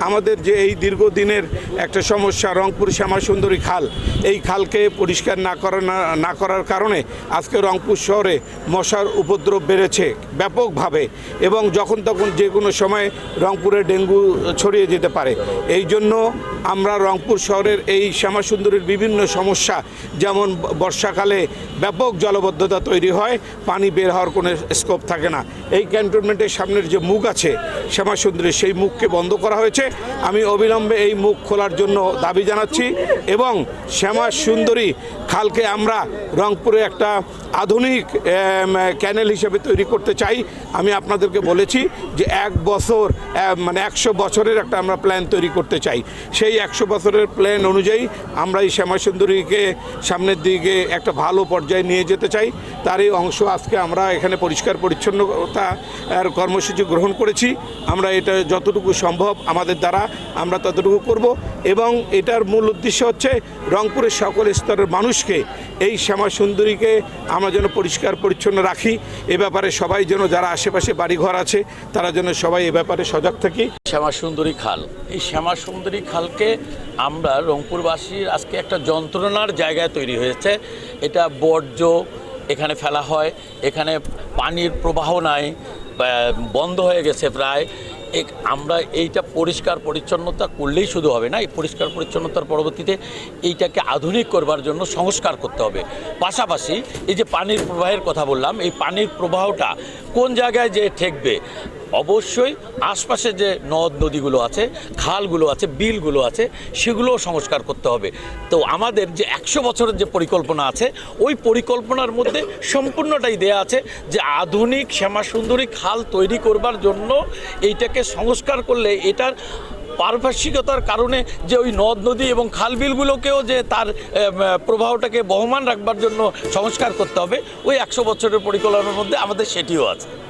আমাদের যে এই দীর্ঘদিনের একটা সমস্যা, রংপুর শ্যামাসুন্দরী খাল, এই খালকে পরিষ্কার না করা না- না করার কারণে আজকে রংপুর শহরে মশার উপদ্রব বেড়েছে ব্যাপকভাবে এবং যখন তখন যে কোনো সময় রংপুরে ডেঙ্গু ছড়িয়ে যেতে পারে। এই জন্য আমরা রংপুর শহরের এই শ্যামাসুন্দরীর বিভিন্ন সমস্যা, যেমন বর্ষাকালে ব্যাপক জলবদ্ধতা তৈরি হয়, পানি বের হওয়ার কোনো স্কোপ থাকে না। এই ক্যান্টনমেন্টের সামনের যে মুখ আছে শ্যামাসুন্দরী সেই মুখকে বন্ধ করা হয়েছে। আমি অবিলম্বে এই মুখ খোলার জন্য দাবি জানাচ্ছি এবং শ্যামা সুন্দরী খালকে আমরা রংপুরে একটা আধুনিক ক্যানেল হিসেবে তৈরি করতে চাই। আমি আপনাদেরকে বলেছি যে এক বছর মানে একশো বছরের একটা আমরা প্ল্যান তৈরি করতে চাই। সেই একশো বছরের প্ল্যান অনুযায়ী আমরা এই শ্যামা সুন্দরীকে সামনের দিকে একটা ভালো পর্যায়ে নিয়ে যেতে চাই। তারই অংশ আজকে আমরা এখানে পরিষ্কার পরিচ্ছন্নতা কর্মসূচি গ্রহণ করেছি। আমরা এটা যতটুকু সম্ভব আমাদের দ্বারা, আমরা ততটুকু করব এবং এটার মূল উদ্দেশ্য হচ্ছে রংপুরের সকল স্তরের মানুষকে এই শ্যামা সুন্দরীকে আমরা যেন পরিষ্কার পরিচ্ছন্ন রাখি। এ ব্যাপারে সবাই যেন যারা আশেপাশে বাড়িঘর আছে, তারা যেন সবাই এ ব্যাপারে সজাগ থাকি। শ্যামা সুন্দরী খাল। এই শ্যামা সুন্দরী খালকে আমরা রংপুরবাসীর আজকে একটা যন্ত্রণার জায়গায় তৈরি হয়েছে। এটা বর্জ্য এখানে ফেলা হয়। এখানে পানির প্রবাহ নাই বন্ধ হয়ে গেছে প্রায়। আমরা এইটা পরিষ্কার পরিচ্ছন্নতা করলেই শুধু হবে না, এই পরিষ্কার পরিচ্ছন্নতার পরবর্তীতে এইটাকে আধুনিক করবার জন্য সংস্কার করতে হবে। পাশাপাশি এই যে পানির প্রবাহের কথা বললাম, এই পানির প্রবাহটা কোন জায়গায় যে ঠেকবে অবশ্যই আশপাশে যে নদ নদীগুলো আছে, খালগুলো আছে, বিলগুলো আছে, সেগুলোও সংস্কার করতে হবে। তো আমাদের যে একশো বছরের যে পরিকল্পনা আছে, ওই পরিকল্পনার মধ্যে সম্পূর্ণটাই দেয়া আছে যে আধুনিক, শ্যামাসুন্দরী খাল তৈরি করবার জন্য এইটাকে সংস্কার করলে এটার পারপার্শ্বিকতার কারণে যে ওই নদ নদী এবং খাল বিলগুলোকেও যে তার প্রবাহটাকে বহমান রাখবার জন্য সংস্কার করতে হবে, ওই একশো বছরের পরিকল্পনার মধ্যে আমাদের সেটিও আছে।